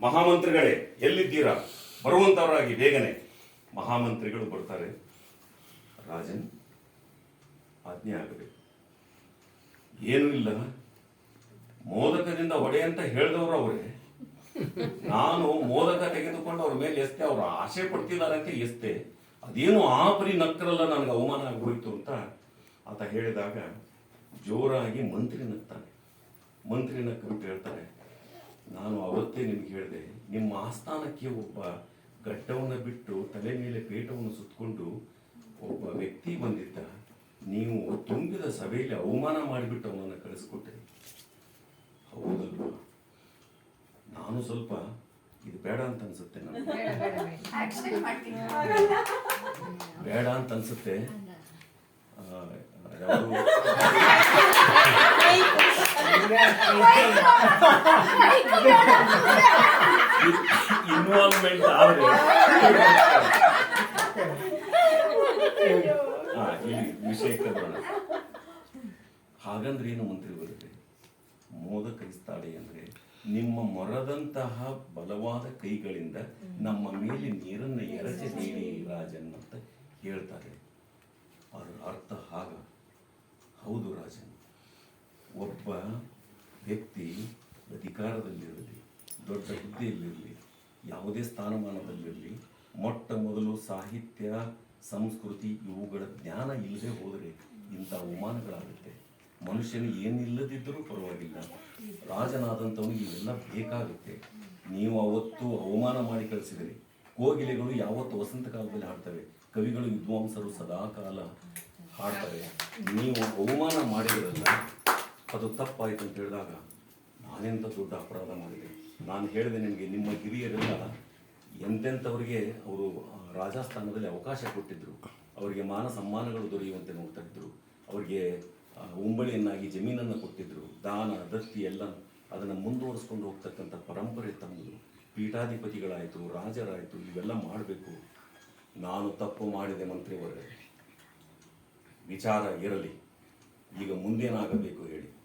ಮಹಾಮಂತ್ರಿಗಳೇ, ಎಲ್ಲಿದ್ದೀರಾ? ಬರುವಂತವರಾಗಿ ಬೇಗನೆ. ಮಹಾಮಂತ್ರಿಗಳು ಬರ್ತಾರೆ. ರಾಜನ್, ಆಜ್ಞೆ ಆಗಬೇಕು. ಏನೂ ಇಲ್ಲ. ಮೋದಕದಿಂದ ಹೊಡೆ ಅಂತ ಹೇಳಿದವರು ಅವರೇ. ನಾನು ಮೋದಕ ತೆಗೆದುಕೊಂಡು ಅವ್ರ ಮೇಲೆ ಎಸ್ತೆ, ಅವರು ಆಸೆ ಪಡ್ತಿದ್ದಾರೆ ಅಂತ ಎಸ್ತೆ. ಅದೇನು ಆಪರಿ ಪರಿ ನಕ್ಕರಲ್ಲ ನನಗೆ ಅವಮಾನ ಆಗೋಯ್ತು ಅಂತ ಆತ ಹೇಳಿದಾಗ ಜೋರಾಗಿ ಮಂತ್ರಿ ನಗ್ತಾನೆ. ಮಂತ್ರಿ ನಕ್ಕ ಹೇಳ್ತಾರೆ ನಾನು ಅವತ್ತೇ ನಿಮ್ಗೆ ಹೇಳಿದೆ ನಿಮ್ಮ ಆಸ್ಥಾನಕ್ಕೆ ಒಬ್ಬ ಗಡ್ಡವನ್ನು ಬಿಟ್ಟು ತಲೆ ಮೇಲೆ ಪೇಟವನ್ನು ಸುತ್ತಕೊಂಡು ಒಬ್ಬ ವ್ಯಕ್ತಿ ಬಂದಿದ್ದ ನೀವು ತುಂಬಿದ ಸಭೆಯಲ್ಲಿ ಅವಮಾನ ಮಾಡಿಬಿಟ್ಟು ಅವನನ್ನು ಕಳಿಸ್ಕೊಟ್ಟೆ ಹೌದಲ್ವಾ? ನಾನು ಸ್ವಲ್ಪ ಇದು ಬೇಡ ಅಂತ ಅನ್ಸುತ್ತೆ ನನಗೆ. ಬೇಡ ಅಂತ ಅನ್ಸುತ್ತೆ. ಯಾರು ಇನ್ವಾಲ್ವ್ಮೆಂಟ್ ಆದ್ರೆ ವಿಷಯಕ್ಕೆ ಬರೋಣ ಹಾಗಂದ್ರೆ ಏನು ಮಂತ್ರಿ ಬರುತ್ತೆ ಕೈಸ್ತಾಳೆ ಇಸ್ತಾಳೆ ಅಂದ್ರೆ ನಿಮ್ಮ ಮೊರದಂತಹ ಬಲವಾದ ಕೈಗಳಿಂದ ನಮ್ಮ ಮೇಲೆ ನೀರನ್ನು ಎರಚಬೇಡಿ ರಾಜನ್ ಅಂತ ಹೇಳ್ತಾರೆ. ಅದರ ಅರ್ಥ ಹಾಗ. ಹೌದು ರಾಜನ್. ಒಬ್ಬ ವ್ಯಕ್ತಿ ಅಧಿಕಾರದಲ್ಲಿರಲಿ, ದೊಡ್ಡ ಹುದ್ದೆಯಲ್ಲಿರಲಿ, ಯಾವುದೇ ಸ್ಥಾನಮಾನದಲ್ಲಿರಲಿ, ಮೊಟ್ಟ ಮೊದಲು ಸಾಹಿತ್ಯ, ಸಂಸ್ಕೃತಿ ಇವುಗಳ ಜ್ಞಾನ ಇಲ್ಲದೆ ಹೋದರೆ ಇಂಥ ಅವಮಾನಗಳಾಗುತ್ತೆ. ಮನುಷ್ಯನು ಏನಿಲ್ಲದಿದ್ದರೂ ಪರವಾಗಿಲ್ಲ. ರಾಜನಾದಂಥವನು ಇವೆಲ್ಲ ಬೇಕಾಗುತ್ತೆ. ನೀವು ಅವತ್ತು ಅವಮಾನ ಮಾಡಿ ಕಳಿಸಿದರೆ, ಕೋಗಿಲೆಗಳು ಯಾವತ್ತು ವಸಂತ ಕಾಲದಲ್ಲಿ ಹಾಡ್ತವೆ, ಕವಿಗಳು ವಿದ್ವಾಂಸರು ಸದಾ ಕಾಲ ಹಾಡ್ತಾರೆ. ನೀವು ಅವಮಾನ ಮಾಡಿದಿರಲ್ಲ ಅದು ತಪ್ಪಾಯಿತು ಅಂತ ಹೇಳಿದಾಗ ನಾನೆಂಥ ದೊಡ್ಡ ಅಪರಾಧ ಮಾಡಿದೆ? ನಾನು ಹೇಳಿದೆ ನಿಮಗೆ, ನಿಮ್ಮ ಹಿರಿಯರೆಲ್ಲ ಎಂತೆಂಥವ್ರಿಗೆ ಅವರು ರಾಜಸ್ಥಾನದಲ್ಲಿ ಅವಕಾಶ ಕೊಟ್ಟಿದ್ದರು ಅವರಿಗೆ ಮಾನ ಸಮ್ಮಾನಗಳು ದೊರೆಯುವಂತೆ ನೋಡ್ತಾ ಇದ್ದರು ಅವರಿಗೆ ಉಂಬಳಿಯನ್ನಾಗಿ ಜಮೀನನ್ನು ಕೊಟ್ಟಿದ್ದರು ದಾನ, ದತ್ತಿ ಎಲ್ಲ ಅದನ್ನು ಮುಂದುವರಿಸ್ಕೊಂಡು ಹೋಗ್ತಕ್ಕಂಥ ಪರಂಪರೆ ತಮ್ಮದು ಪೀಠಾಧಿಪತಿಗಳಾಯಿತು, ರಾಜರಾಯಿತು, ಇವೆಲ್ಲ ಮಾಡಬೇಕು. ನಾನು ತಪ್ಪು ಮಾಡಿದೆ ಮಂತ್ರಿಯವರೇ. ವಿಚಾರ ಇರಲಿ. ಈಗ ಮುಂದೇನಾಗಬೇಕು ಹೇಳಿ.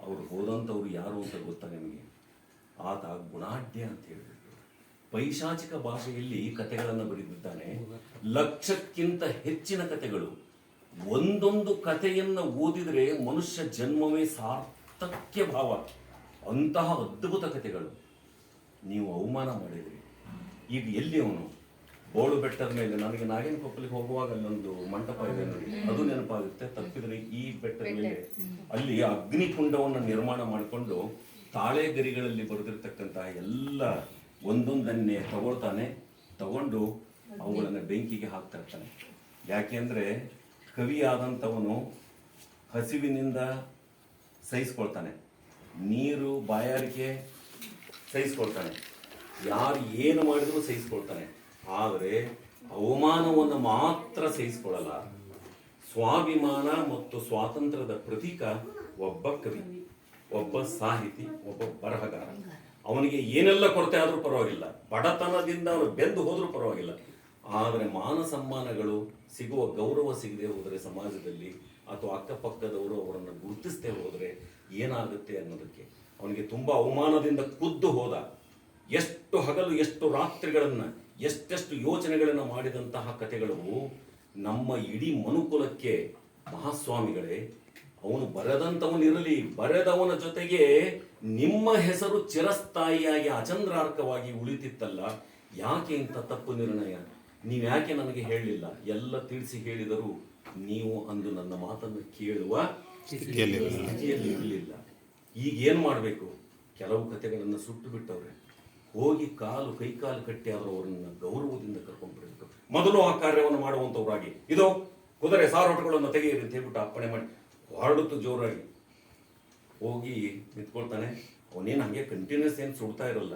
ಅವರು ಹೋದಂಥವ್ರು ಯಾರು ಅಂತ ಗೊತ್ತಾ ನಿಮಗೆ? ಆತ ಗುಣಾಢ್ಯ ಅಂತ ಹೇಳಿಬಿಟ್ಟು ಪೈಶಾಚಿಕ ಭಾಷೆಯಲ್ಲಿ ಕಥೆಗಳನ್ನು ಬರೆದಿದ್ದಾನೆ. ಲಕ್ಷಕ್ಕಿಂತ ಹೆಚ್ಚಿನ ಕಥೆಗಳು. ಒಂದೊಂದು ಕಥೆಯನ್ನು ಓದಿದರೆ ಮನುಷ್ಯ ಜನ್ಮವೇ ಸಾರ್ಥಕ್ಯ ಭಾವ. ಅಂತಹ ಅದ್ಭುತ ಕಥೆಗಳು. ನೀವು ಅವಮಾನ ಮಾಡಿದ್ರಿ. ಈಗ ಎಲ್ಲಿ ಅವನು? ಬೋಳು ಬೆಟ್ಟದ ಮೇಲೆ ನನಗೆ ನಾಗಿನಕೊಪ್ಪಲಿಗೆ ಹೋಗುವಾಗ ಅಲ್ಲೊಂದು ಮಂಟಪ ಇದೆ ನೋಡಿ. ಅದು ನೆನಪಾಗುತ್ತೆ. ತಪ್ಪಿದ್ರೆ ಈ ಬೆಟ್ಟದ ಮೇಲೆ ಅಲ್ಲಿ ಅಗ್ನಿಕುಂಡವನ್ನು ನಿರ್ಮಾಣ ಮಾಡಿಕೊಂಡು ತಾಳೆ ಗರಿಗಳಲ್ಲಿ ಬರೆದಿರ್ತಕ್ಕಂತಹ ಎಲ್ಲ ಒಂದೊಂದನ್ನೇ ತಗೊಳ್ತಾನೆ ತಗೊಂಡು ಅವುಗಳನ್ನು ಬೆಂಕಿಗೆ ಹಾಕ್ತಾ ಇರ್ತಾನೆ ಯಾಕೆಂದ್ರೆ ಕವಿ ಆದಂಥವನು ಹಸಿವಿನಿಂದ ಸಹಿಸ್ಕೊಳ್ತಾನೆ. ನೀರು ಬಾಯಾರಿಕೆ ಸಹಿಸ್ಕೊಳ್ತಾನೆ. ಯಾರು ಏನು ಮಾಡಿದ್ರು ಸಹಿಸ್ಕೊಳ್ತಾನೆ. ಆದರೆ ಅವಮಾನವನ್ನು ಮಾತ್ರ ಸಹಿಸಿಕೊಳ್ಳಲ್ಲ. ಸ್ವಾಭಿಮಾನ ಮತ್ತು ಸ್ವಾತಂತ್ರ್ಯದ ಪ್ರತೀಕ ಒಬ್ಬ ಕವಿ, ಒಬ್ಬ ಸಾಹಿತಿ, ಒಬ್ಬ ಬರಹಗಾರ. ಅವನಿಗೆ ಏನೆಲ್ಲ ಕೊರತೆ ಆದರೂ ಪರವಾಗಿಲ್ಲ. ಬಡತನದಿಂದ ಅವನು ಬೆಂದು ಹೋದರೂ ಪರವಾಗಿಲ್ಲ. ಆದರೆ ಮಾನ ಸಮ್ಮಾನಗಳು ಸಿಗುವ ಗೌರವ ಸಿಗದೆ ಹೋದರೆ ಸಮಾಜದಲ್ಲಿ ಅಥವಾ ಅಕ್ಕಪಕ್ಕದವರು ಅವರನ್ನು ಗುರುತಿಸದೆ ಹೋದರೆ ಏನಾಗುತ್ತೆ ಅನ್ನೋದಕ್ಕೆ. ಅವನಿಗೆ ತುಂಬ ಅವಮಾನದಿಂದ ಕುದ್ದು ಹೋದ. ಎಷ್ಟು ಹಗಲು, ಎಷ್ಟು ರಾತ್ರಿಗಳನ್ನು ಎಷ್ಟೆಷ್ಟು ಯೋಚನೆಗಳನ್ನು ಮಾಡಿದಂತಹ ಕಥೆಗಳು ನಮ್ಮ ಇಡೀ ಮನುಕುಲಕ್ಕೆ ಮಹಾಸ್ವಾಮಿಗಳೇ ಅವನು ಬರೆದಂಥವನಿರಲಿ ಬರೆದವನ ಜೊತೆಗೆ ನಿಮ್ಮ ಹೆಸರು ಚಿರಸ್ಥಾಯಿಯಾಗಿ ಅಚಂದ್ರಾರ್ಕವಾಗಿ ಉಳಿತಿತ್ತಲ್ಲ ಯಾಕೆ ಇಂಥ ತಪ್ಪು ನಿರ್ಣಯ? ನೀವ್ಯಾಕೆ ನನಗೆ ಹೇಳಲಿಲ್ಲ? ಎಲ್ಲ ತಿಳಿಸಿ ಹೇಳಿದರೂ ನೀವು ಅಂದು ನನ್ನ ಮಾತನ್ನು ಕೇಳುವ ಸ್ಥಿತಿಯಲ್ಲಿ ಇರಲಿಲ್ಲ. ಈಗ ಏನು ಮಾಡಬೇಕು? ಕೆಲವು ಕಥೆಗಳನ್ನು ಸುಟ್ಟು ಬಿಟ್ಟವ್ರೆ. ಹೋಗಿ ಕಾಲು, ಕೈ ಕಾಲು ಕಟ್ಟಿ ಆದರೂ ಅವರನ್ನ ಗೌರವದಿಂದ ಕರ್ಕೊಂಡ್ಬಿಡಬೇಕು ಮೊದಲು ಆ ಕಾರ್ಯವನ್ನು ಮಾಡುವಂಥವ್ರಾಗಿ. ಇದು, ಕುದುರೆ ಸಾರೋಟಗಳನ್ನು ತೆಗೆಯಿರಿ ಅಂತ ಹೇಳ್ಬಿಟ್ಟು ಅಪ್ಪಣೆ ಮಾಡಿ, ಹೊರಡುತ್ತು ಜೋರಾಗಿ. ಹೋಗಿ ನಿಂತ್ಕೊಳ್ತಾನೆ. ಅವನೇನು ಹಾಗೆ ಕಂಟಿನ್ಯೂಸ್ ಏನು ಸುಡ್ತಾ ಇರಲ್ಲ.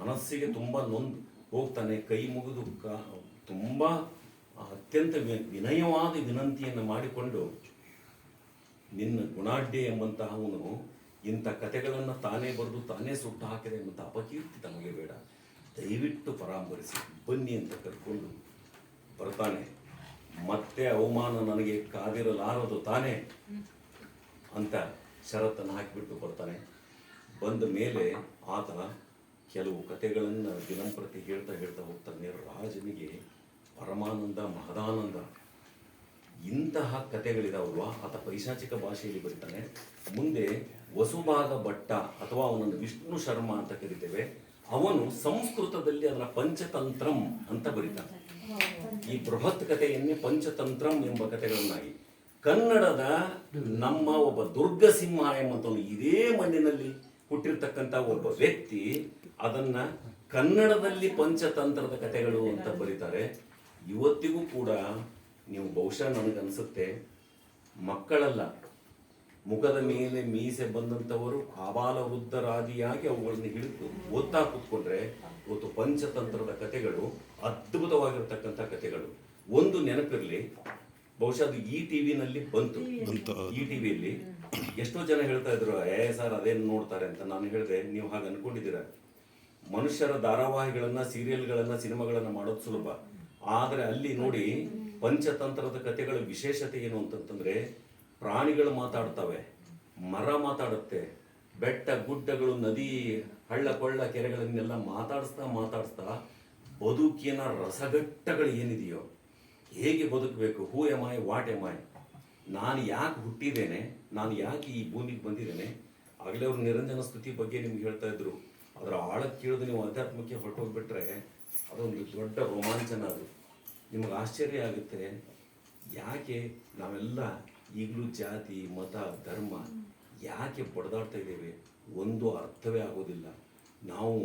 ಮನಸ್ಸಿಗೆ ತುಂಬ ನೊಂದು. ಹೋಗ್ತಾನೆ, ಕೈ ಮುಗಿದು ಕಾ, ತುಂಬ ಅತ್ಯಂತ ವಿನಯವಾದ ವಿನಂತಿಯನ್ನು ಮಾಡಿಕೊಂಡು, ನಿನ್ನ ಗುಣಾಢ್ಯ ಎಂಬಂತಹವನು ಇಂಥ ಕಥೆಗಳನ್ನು ತಾನೇ ಬರೆದು ತಾನೇ ಸುಟ್ಟು ಹಾಕಿದೆ ಅಂತ ಅಪಕೀರ್ತಿ ತಮಗೆ ಬೇಡ. ದಯವಿಟ್ಟು ಪರಾಮರಿಸಿ ಬನ್ನಿ ಅಂತ ಕರ್ಕೊಂಡು ಬರ್ತಾನೆ. ಮತ್ತೆ ಅವಮಾನ ನನಗೆ ಕಾದಿರಲಾರದು ತಾನೇ ಅಂತ ಷರತ್ತನ್ನು ಹಾಕಿಬಿಟ್ಟು ಬರ್ತಾನೆ. ಬಂದ ಮೇಲೆ ಆತ ಕೆಲವು ಕಥೆಗಳನ್ನು ದಿನಂಪ್ರತಿ ಹೇಳ್ತಾ ಹೇಳ್ತಾ ಹೋಗ್ತಾನೆ. ರಾಜನಿಗೆ ಪರಮಾನಂದ, ಮಹದಾನಂದ, ಇಂತಹ ಕಥೆಗಳಿದಾವಲ್ವಾ? ಆತ ಪೈಶಾಚಿಕ ಭಾಷೆಯಲ್ಲಿ ಬರೀತಾನೆ. ಮುಂದೆ ವಸುಭಾಗ ಭಟ್ಟ ಅಥವಾ ಅವನನ್ನು ವಿಷ್ಣು ಶರ್ಮ ಅಂತ ಕರಿತೇವೆ, ಅವನು ಸಂಸ್ಕೃತದಲ್ಲಿ ಅದರ ಪಂಚತಂತ್ರಂ ಅಂತ ಬರೀತಾನೆ. ಈ ಬೃಹತ್ ಕಥೆಯನ್ನೇ ಪಂಚತಂತ್ರಂ ಎಂಬ ಕಥೆಗಳನ್ನಾಗಿ. ಕನ್ನಡದ ನಮ್ಮ ಒಬ್ಬ ದುರ್ಗ ಸಿಂಹ ಎಂಬಂತವನು ಇದೇ ಮಣ್ಣಿನಲ್ಲಿ ಹುಟ್ಟಿರ್ತಕ್ಕಂಥ ಒಬ್ಬ ವ್ಯಕ್ತಿ ಅದನ್ನ ಕನ್ನಡದಲ್ಲಿ ಪಂಚತಂತ್ರದ ಕಥೆಗಳು ಅಂತ ಬರೀತಾರೆ. ಇವತ್ತಿಗೂ ಕೂಡ ನೀವು ಬಹುಶಃ ನನಗನ್ಸುತ್ತೆ, ಮಕ್ಕಳಲ್ಲ ಮುಖದ ಮೇಲೆ ಮೀಸೆ ಬಂದಂಥವರು ಆಬಾಲ ವೃದ್ಧರಾದಿಯಾಗಿ ಅವುಗಳನ್ನು ಹಿಡಿದು ಓದ್ತಾ ಕೂತ್ಕೊಂಡ್ರೆ ಇವತ್ತು ಪಂಚತಂತ್ರದ ಕಥೆಗಳು ಅದ್ಭುತವಾಗಿರ್ತಕ್ಕಂಥ ಕಥೆಗಳು. ಒಂದು ನೆನಪಿರಲಿ ಬಹುಶಃ ಅದು ಈ ಟಿವಿನಲ್ಲಿ ಬಂತು. ಈ ಟಿವಿಯಲ್ಲಿ ಎಷ್ಟೋ ಜನ ಹೇಳ್ತಾ ಇದ್ರು ಏ ಸರ್ ಅದೇನು ನೋಡ್ತಾರೆ? ಅಂತ ನಾನು ಹೇಳಿದೆ ನೀವು ಹಾಗೆ ಅನ್ಕೊಂಡಿದ್ದೀರ? ಮನುಷ್ಯರ ಧಾರಾವಾಹಿಗಳನ್ನ ಸೀರಿಯಲ್ಗಳನ್ನ ಸಿನಿಮಾಗಳನ್ನ ಮಾಡೋದು ಸುಲಭ. ಆದ್ರೆ ಅಲ್ಲಿ ನೋಡಿ ಪಂಚತಂತ್ರದ ಕಥೆಗಳ ವಿಶೇಷತೆ ಏನು ಅಂತಂತಂದ್ರೆ ಪ್ರಾಣಿಗಳು ಮಾತಾಡ್ತವೆ, ಮರ ಮಾತಾಡುತ್ತೆ, ಬೆಟ್ಟ, ಗುಡ್ಡಗಳು, ನದಿ, ಹಳ್ಳ, ಕೊಳ್ಳ, ಕೆರೆಗಳನ್ನೆಲ್ಲ ಮಾತಾಡಿಸ್ತಾ ಮಾತಾಡಿಸ್ತಾ ಬದುಕಿನ ರಸಘಟ್ಟಗಳು ಏನಿದೆಯೋ, ಹೇಗೆ ಬದುಕಬೇಕು ಹೂ ಎಮಾಯ್ ವಾಟ್ ಎಮಾಯ್ ನಾನು ಯಾಕೆ ಹುಟ್ಟಿದ್ದೇನೆ, ನಾನು ಯಾಕೆ ಈ ಭೂಮಿಗೆ ಬಂದಿದ್ದೇನೆ? ಆಗಲೇ ಅವ್ರ ನಿರಂಜನ ಸ್ತುತಿ ಬಗ್ಗೆ ನಿಮ್ಗೆ ಹೇಳ್ತಾ ಇದ್ರು. ಅದರ ಆಳಕ್ಕೆ ಕೇಳಿದ್ರೆ ನೀವು ಆಧ್ಯಾತ್ಮಕ್ಕೆ ಹೊರಟೋಗ್ಬಿಟ್ರೆ ಅದೊಂದು ದೊಡ್ಡ ರೋಮಾಂಚನ ಅದು. ನಿಮಗೆ ಆಶ್ಚರ್ಯ ಆಗುತ್ತೆ, ಯಾಕೆ ನಾವೆಲ್ಲ ಈಗಲೂ ಜಾತಿ ಮತ ಧರ್ಮ ಯಾಕೆ ಬಡದಾಡ್ತಾ ಇದ್ದೇವೆ ಒಂದು ಅರ್ಥವೇ ಆಗೋದಿಲ್ಲ. ನಾವು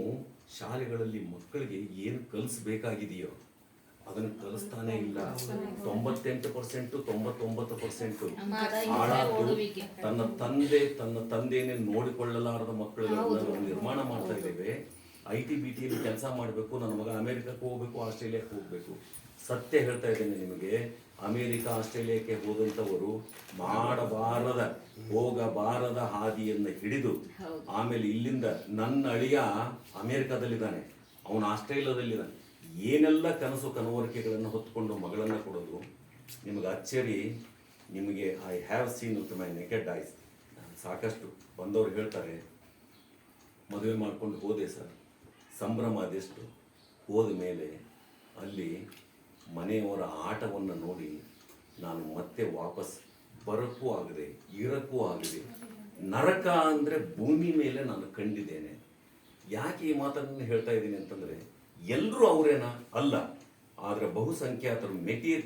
ಶಾಲೆಗಳಲ್ಲಿ ಮಕ್ಕಳಿಗೆ ಏನು ಕಲಿಸ್ಬೇಕಾಗಿದೆಯೋ ಅದನ್ನು ಕಲಿಸ್ತಾನೆ ಇಲ್ಲ. ತೊಂಬತ್ತೆಂಟು ಪರ್ಸೆಂಟು ತೊಂಬತ್ತೊಂಬತ್ತು ಪರ್ಸೆಂಟು ಹಾಳಾದ್ದು ತನ್ನ ತಂದೆ ತನ್ನ ತಂದೇನೇ ನೋಡಿಕೊಳ್ಳಲಾರದ ಮಕ್ಕಳನ್ನು ನಾವು ನಿರ್ಮಾಣ ಮಾಡ್ತಾ ಇದ್ದೇವೆ. ಐ ಟಿ ಬಿ ಟಿಯಲ್ಲಿ ಕೆಲಸ ಮಾಡಬೇಕು ನನ್ನ ಮಗ ಅಮೆರಿಕಕ್ಕೆ ಹೋಗ್ಬೇಕು ಆಸ್ಟ್ರೇಲಿಯಾಕ್ಕೆ ಹೋಗ್ಬೇಕು. ಸತ್ಯ ಹೇಳ್ತಾ ಇದ್ದೇನೆ ನಿಮಗೆ. ಅಮೆರಿಕ ಆಸ್ಟ್ರೇಲಿಯಾಕ್ಕೆ ಹೋದಂಥವರು ಮಾಡಬಾರದ ಹೋಗಬಾರದ ಹಾದಿಯನ್ನು ಹಿಡಿದು ಆಮೇಲೆ ಇಲ್ಲಿಂದ ನನ್ನ ಅಳಿಯ ಅಮೆರಿಕದಲ್ಲಿದ್ದಾನೆ. ಅವನು ಆಸ್ಟ್ರೇಲಿಯಾದಲ್ಲಿದ್ದಾನೆ. ಏನೆಲ್ಲ ಕನಸು ಕನವರಿಕೆಗಳನ್ನು ಹೊತ್ತುಕೊಂಡು ಮಗಳನ್ನು ಕೊಡೋದು? ನಿಮಗೆ ಅಚ್ಚರಿ ನಿಮಗೆ I have seen with my naked eyes ಸಾಕಷ್ಟು ಬಂದವರು ಹೇಳ್ತಾರೆ ಮದುವೆ ಮಾಡ್ಕೊಂಡು ಹೋದೆ ಸರ್. ಸಂಭ್ರಮ ಅದೆಷ್ಟು? ಹೋದ ಮೇಲೆ ಅಲ್ಲಿ ಮನೆಯವರ ಆಟವನ್ನು ನೋಡಿ ನಾನು ಮತ್ತೆ ವಾಪಸ್ ಬರೋಕ್ಕೂ ಆಗದೆ ಇರಕ್ಕೂ ಆಗದೆ ನರಕ ಅಂದರೆ ಭೂಮಿ ಮೇಲೆ ನಾನು ಕಂಡಿದ್ದೇನೆ. ಯಾಕೆ ಈ ಮಾತನ್ನು ಹೇಳ್ತಾ ಇದ್ದೀನಿ ಅಂತಂದರೆ ಎಲ್ಲರೂ ಅವರೇನ? ಅಲ್ಲ. ಆದರೆ ಬಹುಸಂಖ್ಯಾತರು ಮೆಟೀರ್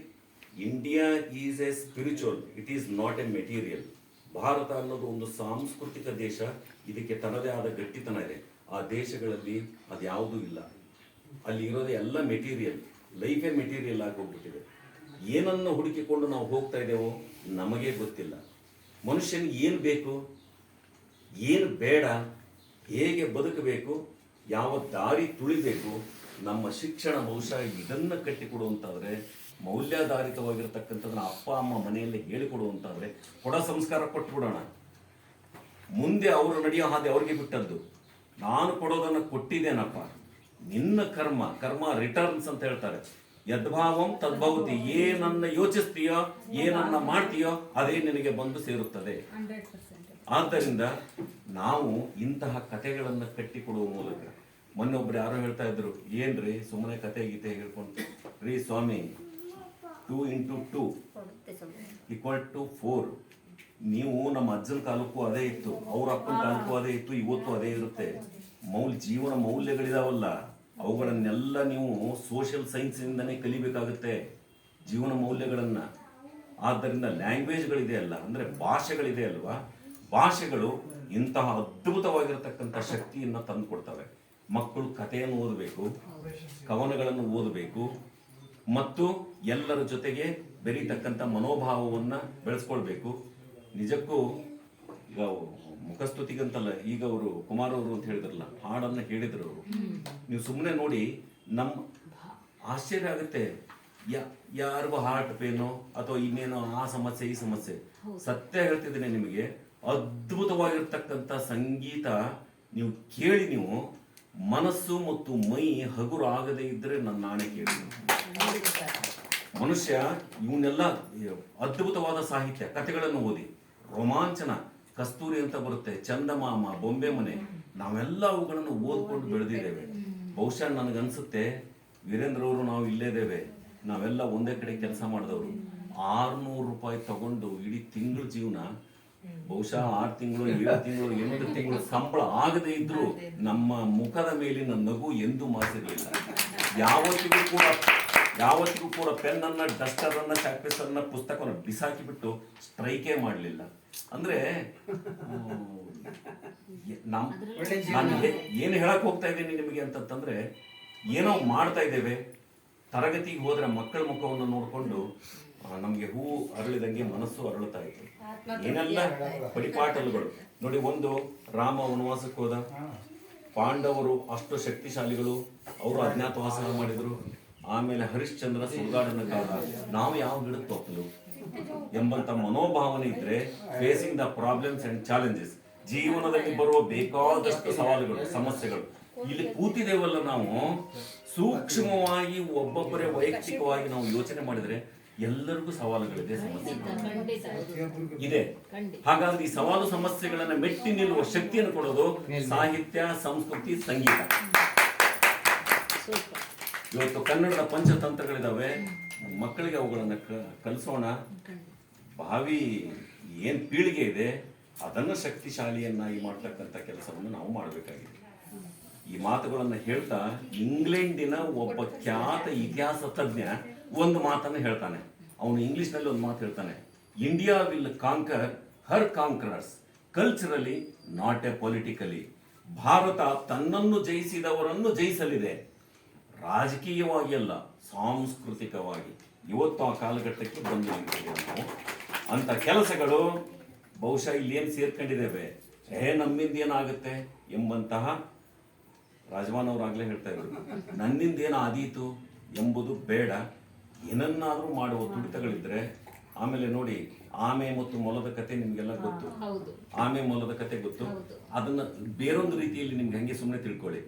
India is a spiritual, it is not a material. Bharat ಅನ್ನೋದು ಒಂದು ಸಾಂಸ್ಕೃತಿಕ ದೇಶ, ಇದಕ್ಕೆ ತನ್ನದೇ ಆದ ಗಟ್ಟಿತನ ಇದೆ. ಆ ದೇಶಗಳಲ್ಲಿ ಅದು ಯಾವುದೂ ಇಲ್ಲ. ಅಲ್ಲಿ ಇರೋದೇ ಎಲ್ಲ ಮೆಟೀರಿಯಲ್. ಲೈಫೇ ಮೆಟೀರಿಯಲ್ ಆಗಿ ಹೋಗ್ಬಿಟ್ಟಿದೆ ಏನನ್ನು ಹುಡುಕಿಕೊಂಡು ನಾವು ಹೋಗ್ತಾ ಇದ್ದೇವೋ ನಮಗೆ ಗೊತ್ತಿಲ್ಲ. ಮನುಷ್ಯನಿಗೆ ಏನು ಬೇಕು, ಏನು ಬೇಡ, ಹೇಗೆ ಬದುಕಬೇಕು, ಯಾವ ದಾರಿ ತುಳಿಬೇಕು, ನಮ್ಮ ಶಿಕ್ಷಣ ಬಹುಶಃ ಇದನ್ನು ಕಟ್ಟಿಕೊಡುವಂಥಾದ್ರೆ ಮೌಲ್ಯಾಧಾರಿತವಾಗಿರ್ತಕ್ಕಂಥದ್ದನ್ನ ಅಪ್ಪ, ಅಮ್ಮ ಮನೆಯಲ್ಲಿ ಹೇಳಿಕೊಡುವಂತಾದ್ರೆ ಕೊಡ ಸಂಸ್ಕಾರ ಕೊಟ್ಬಿಡೋಣ. ಮುಂದೆ ಅವರು ನಡೆಯೋ ಹಾದಿ ಅವ್ರಿಗೆ ಬಿಟ್ಟದ್ದು. ನಾನು ಕೊಡೋದನ್ನು ಕೊಟ್ಟಿದ್ದೇನಪ್ಪ. ನಿನ್ನ ಕರ್ಮ ಕರ್ಮ ರಿಟರ್ನ್ಸ್ ಅಂತ ಹೇಳ್ತಾರೆ. ಯದ್ಭಾವಂ ತದ್ಭವತಿ ಏನನ್ನ ಯೋಚಿಸ್ತೀಯೋ ಏನನ್ನ ಮಾಡ್ತೀಯೋ ಅದೇ ನಿನಗೆ ಬಂದು ಸೇರುತ್ತದೆ. ಆದ್ದರಿಂದ ನಾವು ಇಂತಹ ಕಥೆಗಳನ್ನು ಕಟ್ಟಿಕೊಡುವ ಮೂಲಕ ಮೊನ್ನೆ ಒಬ್ರು ಯಾರೋ ಹೇಳ್ತಾ ಇದ್ರು ಏನ್ರಿ ಸುಮ್ಮನೆ ಕತೆ ಗೀತೆ ಹೇಳ್ಕೊಂಡು? ರೀ ಸ್ವಾಮಿ two into two equal to four. ನೀವು ನಮ್ಮ ಅಜ್ಜನ ಕಾಲಕ್ಕೂ ಅದೇ ಇತ್ತು ಅವ್ರ ಅಪ್ಪನ ಕಾಲಕ್ಕೂ ಅದೇ ಇತ್ತು ಇವತ್ತು ಅದೇ ಇರುತ್ತೆ. ಮೌಲ್ ಜೀವನ ಮೌಲ್ಯಗಳಿದಾವಲ್ಲ. ಅವುಗಳನ್ನೆಲ್ಲ ನೀವು ಸೋಷಿಯಲ್ ಸೈನ್ಸ್ನಿಂದನೇ ಕಲಿಬೇಕಾಗುತ್ತೆ. ಜೀವನ ಮೌಲ್ಯಗಳನ್ನು. ಆದ್ದರಿಂದ ಲ್ಯಾಂಗ್ವೇಜ್ಗಳಿದೆ ಅಲ್ಲ, ಅಂದ್ರೆ ಭಾಷೆಗಳಿದೆ ಅಲ್ವಾ? ಭಾಷೆಗಳು ಇಂತಹ ಅದ್ಭುತವಾಗಿರತಕ್ಕಂಥ ಶಕ್ತಿಯನ್ನ ತಂದು ಕೊಡ್ತವೆ. ಮಕ್ಕಳು ಕಥೆಯನ್ನು ಓದಬೇಕು, ಕವನಗಳನ್ನು ಓದಬೇಕು, ಮತ್ತು ಎಲ್ಲರ ಜೊತೆಗೆ ಬೆರೀತಕ್ಕಂಥ ಮನೋಭಾವವನ್ನ ಬೆಳೆಸ್ಕೊಳ್ಬೇಕು. ನಿಜಕ್ಕೂ ಈಗ ಮುಖಸ್ತುತಿಗಂತಲ್ಲ ಈಗ ಅವರು ಕುಮಾರ್ ಅವರು ಅಂತ ಹೇಳಿದ್ರಲ್ಲ ಹಾಡನ್ನ ಹೇಳಿದ್ರು ಅವರು. ನೀವು ಸುಮ್ಮನೆ ನೋಡಿ ನಮ್ಮ ಆಶ್ಚರ್ಯ ಆಗುತ್ತೆ. ಯಾ ಯಾರಿಗೂ ಹಾರ್ಟ್ ಪೇನು ಅಥವಾ ಇನ್ನೇನೋ ಆ ಸಮಸ್ಯೆ ಈ ಸಮಸ್ಯೆ. ಸತ್ಯ ಹೇಳ್ತಿದ್ದೀನಿ ನಿಮಗೆ. ಅದ್ಭುತವಾಗಿರ್ತಕ್ಕಂಥ ಸಂಗೀತ ನೀವು ಕೇಳಿ ನೀವು ಮನಸ್ಸು ಮತ್ತು ಮೈ ಹಗುರು ಆಗದೇ ಇದ್ರೆ ನನ್ನ ನಾಣೆ ಕೇಳಿ. ಮನುಷ್ಯ ಇವನ್ನೆಲ್ಲ ಅದ್ಭುತವಾದ ಸಾಹಿತ್ಯ ಕಥೆಗಳನ್ನು ಓದಿ ರೋಮಾಂಚನ ಕಸ್ತೂರಿ ಅಂತ ಬರುತ್ತೆ, ಚಂದಮಾಮ, ಬೊಂಬೆ ಮನೆ. ನಾವೆಲ್ಲ ಅವುಗಳನ್ನು ಓದ್ಕೊಂಡು ಬೆಳೆದಿದ್ದೇವೆ. ಬಹುಶಃ ನನಗನ್ಸುತ್ತೆ, ವೀರೇಂದ್ರ ಅವರು ನಾವು ಇಲ್ಲೇದೇವೆ ನಾವೆಲ್ಲ ಒಂದೇ ಕಡೆ ಕೆಲಸ ಮಾಡಿದವರು. ಆರ್ನೂರು ರೂಪಾಯಿ ತಗೊಂಡು ಇಡೀ ತಿಂಗಳ ಜೀವನ, ಬಹುಶಃ ಆರು ತಿಂಗಳು, ಏಳು ತಿಂಗಳು, ಎಂಟು ತಿಂಗಳು ಸಂಬಳ ಆಗದೇ ಇದ್ರು ನಮ್ಮ ಮುಖದ ಮೇಲಿನ ನಗು ಎಂದೂ ಮಾಸಿರಲಿಲ್ಲ. ಯಾವತ್ತಿಗೂ ಕೂಡ ಯಾವತ್ತಿಗೂ ಕೂಡ ಪೆನ್ ಅನ್ನ ಡಸ್ಟರ್ ಅನ್ನ ಚಾಕ್ಪೀಸ್ ಅನ್ನ ಪುಸ್ತಕವನ್ನು ಬಿಸಾಕಿ ಬಿಟ್ಟು ಸ್ಟ್ರೈಕೇ ಮಾಡಲಿಲ್ಲ ಅಂದ್ರೆ ನಾನು ಏನು ಹೇಳಕ್ ಹೋಗ್ತಾ ಇದ್ದೀನಿ ನಿಮಗೆ ಅಂತಂತಂದ್ರೆ ಏನೋ ಮಾಡ್ತಾ ಇದ್ದೇವೆ. ತರಗತಿಗೆ ಹೋದ್ರೆ ಮಕ್ಕಳ ಮುಖವನ್ನು ನೋಡ್ಕೊಂಡು ನಮಗೆ ಹೂ ಅರಳಿದಂಗೆ ಮನಸ್ಸು ಅರಳುತ್ತಾ ಇತ್ತು. ಏನೆಲ್ಲ ಪರಿಪಾಟಲುಗಳು ನೋಡಿ ಒಂದು ರಾಮ ವನವಾಸಕ್ಕೆ ಹೋದ. ಪಾಂಡವರು ಅಷ್ಟು ಶಕ್ತಿಶಾಲಿಗಳು. ಅವರು ಅಜ್ಞಾತವಾಸ ಮಾಡಿದ್ರು. ಆಮೇಲೆ ಹರಿಶ್ಚಂದ್ರ ಸುಡುಗಾಡನ ಕಾಲ ನಾವು ಯಾವ ಗಿಡಕ್ಕೆ ಹೋಗ್ತೀವಿ ಎಂಬಂತ ಮನೋಭಾವನೆ ಇದ್ರೆ facing the problems and challenges ಜೀವನದಲ್ಲಿ ಬರುವ ಬೇಕಾದಷ್ಟು ಸವಾಲುಗಳು, ಸಮಸ್ಯೆಗಳು. ಇಲ್ಲಿ ಕೂತಿದ್ದೇವಲ್ಲ ನಾವು? ಸೂಕ್ಷ್ಮವಾಗಿ ಒಬ್ಬೊಬ್ಬರೇ ವೈಯಕ್ತಿಕವಾಗಿ ನಾವು ಯೋಚನೆ ಮಾಡಿದ್ರೆ ಎಲ್ಲರಿಗೂ ಸವಾಲುಗಳಿದೆ ಸಮಸ್ಯೆ ಇದೆ. ಹಾಗಾಗಿ ಈ ಸವಾಲು, ಸಮಸ್ಯೆಗಳನ್ನ ಮೆಟ್ಟಿ ನಿಲ್ಲುವ ಶಕ್ತಿಯನ್ನು ಕೊಡೋದು ಸಾಹಿತ್ಯ, ಸಂಸ್ಕೃತಿ, ಸಂಗೀತ. ಇವತ್ತು ಕನ್ನಡದ ಪಂಚತಂತ್ರಗಳಿದ್ದಾವೆ ಮಕ್ಕಳಿಗೆ ಅವುಗಳನ್ನು ಕಲಿಸೋಣ. ಭಾವಿ ಏನು ಪೀಳಿಗೆ ಇದೆ, ಅದನ್ನು ಶಕ್ತಿಶಾಲಿಯನ್ನಾಗಿ ಮಾಡ್ತಕ್ಕಂಥ ಕೆಲಸವನ್ನು ನಾವು ಮಾಡಬೇಕಾಗಿದೆ. ಈ ಮಾತುಗಳನ್ನು ಹೇಳ್ತಾ ಇಂಗ್ಲೆಂಡಿನ ಒಬ್ಬ ಖ್ಯಾತ ಇತಿಹಾಸ ತಜ್ಞ ಒಂದು ಮಾತನ್ನು ಹೇಳ್ತಾನೆ. ಅವನು ಇಂಗ್ಲಿಷ್ನಲ್ಲಿ ಒಂದು ಮಾತು ಹೇಳ್ತಾನೆ. India will conquer her conquerors culturally not a politically Bharat ತನ್ನನ್ನು ಜಯಿಸಿದವರನ್ನು ಜಯಿಸಲಿದೆ. ರಾಜಕೀಯವಾಗಿ ಅಲ್ಲ ಸಾಂಸ್ಕೃತಿಕವಾಗಿ. ಇವತ್ತು ಆ ಕಾಲಘಟ್ಟಕ್ಕೆ ಬಂದು ನಿಂತಿದ್ದೇವೆ ನಾವು ಅಂತ ಕೆಲಸಗಳು ಬಹುಶಃ ಇಲ್ಲಿ ಏನು ಸೇರ್ಕೊಂಡಿದ್ದೇವೆ. ಏ ನಮ್ಮಿಂದ ಏನಾಗುತ್ತೆ ಎಂಬಂತಹ ರಾಜಮಾನ್ ಅವ್ರು ಆಗ್ಲೇ ಹೇಳ್ತಾ ಇದ್ರು. ನನ್ನಿಂದ ಏನು ಆದೀತು ಎಂಬುದು ಬೇಡ. ಏನನ್ನಾದರೂ ಮಾಡುವ ತುಡಿತಗಳಿದ್ರೆ ಆಮೇಲೆ ನೋಡಿ ಆಮೆ ಮತ್ತು ಮೊಲದ ಕತೆ ನಿಮಗೆಲ್ಲ ಗೊತ್ತು. ಆಮೆ ಮೊಲದ ಕತೆ ಗೊತ್ತು. ಅದನ್ನ ಬೇರೊಂದು ರೀತಿಯಲ್ಲಿ ನಿಮ್ಗೆ ಹಂಗೆ ಸುಮ್ಮನೆ ತಿಳ್ಕೊಳ್ಳಿ.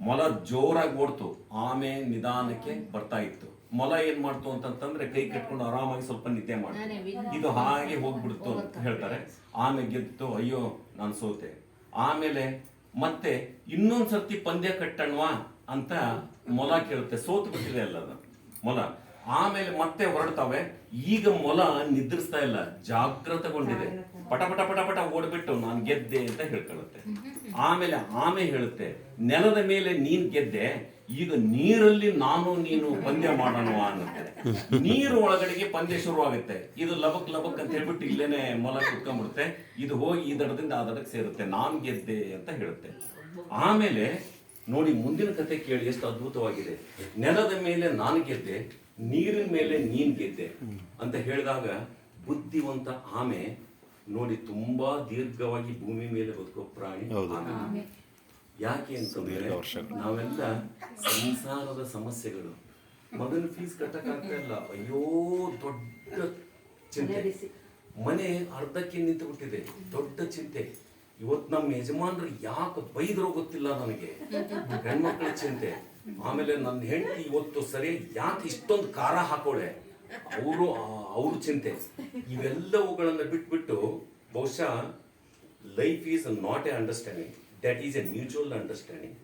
ಮೊಲ ಜೋರಾಗಿ ಓಡ್ತು. ಆಮೆ ನಿಧಾನಕ್ಕೆ ಬರ್ತಾ ಇತ್ತು. ಮೊಲ ಏನ್ ಮಾಡ್ತು ಅಂತಂತಂದ್ರೆ ಕೈ ಕಟ್ಕೊಂಡು ಆರಾಮಾಗಿ ಸ್ವಲ್ಪ ನಿದ್ದೆ ಮಾಡ್ತು. ಇದು ಹಾಗೆ ಹೋಗ್ಬಿಡ್ತು ಅಂತ ಹೇಳ್ತಾರೆ. ಆಮೆ ಗೆದ್ದು ಅಯ್ಯೋ ನಾನು ಸೋತೆ. ಆಮೇಲೆ ಮತ್ತೆ ಇನ್ನೊಂದ್ಸರ್ತಿ ಪಂದ್ಯ ಕಟ್ಟಣ್ವಾ ಅಂತ ಮೊಲ ಕೇಳುತ್ತೆ. ಸೋತು ಬಿಟ್ಟಿದೆ ಅಲ್ಲ ಅದು ಮೊಲ. ಆಮೇಲೆ ಮತ್ತೆ ಹೊರಡ್ತಾವೆ. ಈಗ ಮೊಲ ನಿದ್ರಿಸ್ತಾ ಇಲ್ಲ. ಜಾಗೃತಗೊಂಡಿದೆ ಪಟ ಪಟ ಪಟ ಪಟ ಓಡ್ಬಿಟ್ಟು ನಾನು ಗೆದ್ದೆ ಅಂತ ಹೇಳ್ಕೊಳ್ಳುತ್ತೆ. ಆಮೇಲೆ ಆಮೆ ಹೇಳುತ್ತೆ ನೆಲದ ಮೇಲೆ ನೀನ್ ಗೆದ್ದೆ ಈಗ ನೀರಲ್ಲಿ ನಾನು ನೀನು ಪಂದ್ಯ ಮಾಡೋಣ ಅನ್ನುತ್ತೆ. ನೀರು ಒಳಗಡೆಗೆ ಪಂದ್ಯ ಶುರುವಾಗುತ್ತೆ. ಇದು ಲಬಕ್ ಲಬಕ್ ಅಂತ ಹೇಳ್ಬಿಟ್ಟು ಇಲ್ಲೇನೆ ಮೊಲ ಕುತ್ಕೊಂಡ್ಬಿಡುತ್ತೆ. ಇದು ಹೋಗಿ ಈ ದಡದಿಂದ ಆ ದಡಕ್ಕೆ ಸೇರುತ್ತೆ. ನಾನ್ ಗೆದ್ದೆ ಅಂತ ಹೇಳುತ್ತೆ. ಆಮೇಲೆ ನೋಡಿ ಮುಂದಿನ ಕತೆ ಕೇಳಿ ಎಷ್ಟು ಅದ್ಭುತವಾಗಿದೆ. ನೆಲದ ಮೇಲೆ ನಾನು ಗೆದ್ದೆ ನೀರಿನ ಮೇಲೆ ನೀನ್ ಗೆದ್ದೆ ಅಂತ ಹೇಳಿದಾಗ ಬುದ್ಧಿವಂತ ಆಮೆ ನೋಡಿ ತುಂಬಾ ದೀರ್ಘವಾಗಿ ಭೂಮಿ ಮೇಲೆ ಬದುಕೋ ಪ್ರಾಣಿ ಆಮೆ. ಯಾಕೆ ಅಂತಂದ್ರೆ ನಾವೆಲ್ಲ ಸಂಸಾರದ ಸಮಸ್ಯೆಗಳು. ಮಗನ ಫೀಸ್ ಕಟ್ಟಕ್ಕಾಗ್ತಾ ಇಲ್ಲ. ಅಯ್ಯೋ ದೊಡ್ಡ ಚಿಂತೆ. ಮನೆ ಅರ್ಧಕ್ಕೆ ನಿಂತು ಬಿಟ್ಟಿದೆ. ದೊಡ್ಡ ಚಿಂತೆ. ಇವತ್ತು ನಮ್ಮ ಯಜಮಾನ್ರು ಯಾಕೆ ಬೈದ್ರೋ ಗೊತ್ತಿಲ್ಲ ನನಗೆ ಹೆಣ್ಮಕ್ಳ ಚಿಂತೆ. ಆಮೇಲೆ ನನ್ನ ಹೆಂಡತಿ ಇವತ್ತು ಸರಿ ಯಾಕೆ ಇಷ್ಟೊಂದು ಖಾರ ಹಾಕೋಳೆ? ಅವರು ಅವ್ರ ಚಿಂತೆ. ಇವೆಲ್ಲವುಗಳನ್ನು ಬಿಟ್ಬಿಟ್ಟು ಬಹುಶಃ life is not a understanding that is a mutual understanding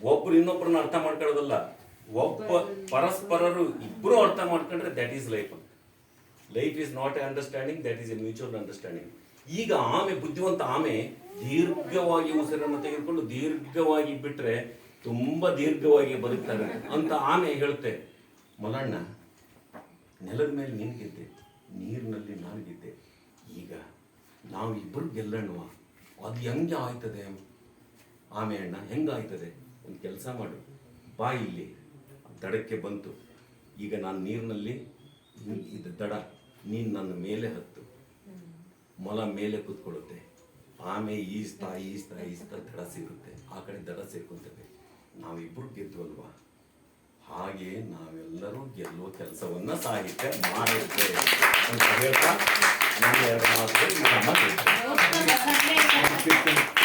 ಒಬ್ರು ಇನ್ನೊಬ್ಬರನ್ನ ಅರ್ಥ ಮಾಡ್ಕೊಳ್ಳೋದಲ್ಲ. ಒಬ್ಬ ಪರಸ್ಪರರು ಇಬ್ಬರು ಅರ್ಥ ಮಾಡ್ಕೊಂಡ್ರೆ that is life life is not a understanding that is a mutual understanding ಈಗ ಆಮೆ, ಬುದ್ಧಿವಂತ ಆಮೆ ದೀರ್ಘವಾಗಿ ಉಸಿರನ್ನು ತೆಗೆದುಕೊಂಡು ದೀರ್ಘವಾಗಿ ಬಿಟ್ರೆ ತುಂಬಾ ದೀರ್ಘವಾಗಿ ಬದುಕ್ತಾರೆ ಅಂತ ಆಮೆ ಹೇಳುತ್ತೆ. ಮೊಲಣ್ಣ ನೆಲದ ಮೇಲೆ ನೀನು ಗೆದ್ದೆ, ನೀರಿನಲ್ಲಿ ನಾನು ಗೆದ್ದೆ. ಈಗ ನಾವು ಇಬ್ಬರು ಗೆಲ್ಲಣ್ಣವ ಅದು ಹೆಂಗೆ ಆಯ್ತದೆ? ಆಮೆ ಅಣ್ಣ ಹೆಂಗಾಯ್ತದೆ ಒಂದು ಕೆಲಸ ಮಾಡು. ಬಾ ಇಲ್ಲಿ. ದಡಕ್ಕೆ ಬಂತು. ಈಗ ನಾನು ನೀರಿನಲ್ಲಿ ಇದು ದಡ, ನೀನು ನನ್ನ ಮೇಲೆ ಹತ್ತು. ಮೊಲ ಮೇಲೆ ಕೂತ್ಕೊಳ್ಳುತ್ತೆ. ಆಮೆ ಈಜ್ತಾ ಈಸ್ತಾ ಈಸ್ತಾ ದಡ ಸೇರುತ್ತೆ. ಆ ಕಡೆ ದಡ ಸೇರ್ಕೊಳ್ತೇವೆ ನಾವಿಬ್ಬರು ಗೆದ್ದು ಗೆದ್ವಲ್ವಾ? ಹಾಗೆ ನಾವೆಲ್ಲರೂ ಗೆಲ್ಲುವ ಕೆಲಸವನ್ನ ಸಾಹಿತ್ಯ ಮಾಡುತ್ತೆ ಅಂತ ಹೇಳ್ತಾ ನಾನು ಎರಡು ಮಾತು